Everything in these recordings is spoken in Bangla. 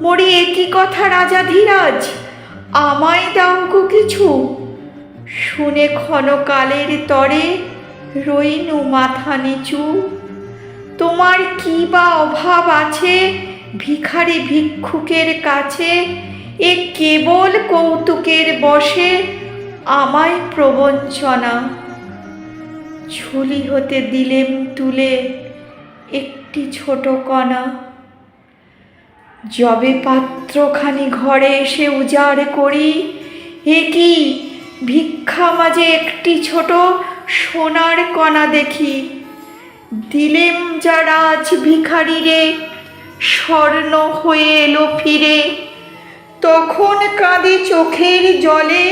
মরি একই কথা, রাজা ধীরাজ। আমায় গো কিছু। শুনে ক্ষণকালের তরে রইনু মাথা নিচু। তোমার কি বা অভাব আছে ভিখারি ভিক্ষুকের কাছে? এ কেবল কৌতুকের বসে, আমায় প্রবঞ্চনা। ঝুলি হতে দিলেম তুলে একটি ছোট কণা। যবে পাত্রখানি ঘরে এসে উজাড় করি, এ কি ভিক্ষা মাঝে একটি ছোট সোনার কণা দেখি। দিলেম যা রাজ ভিখারি রে, স্বর্ণ হয়ে এলো ফিরে। তখন কাঁদে চোখের জলে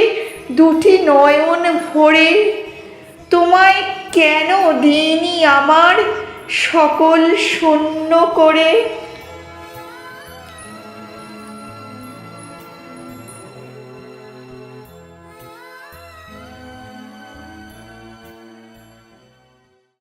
দুটি নয়ন ভরে। তোমায় কেন দিইনি আমার সকল শূন্য করে?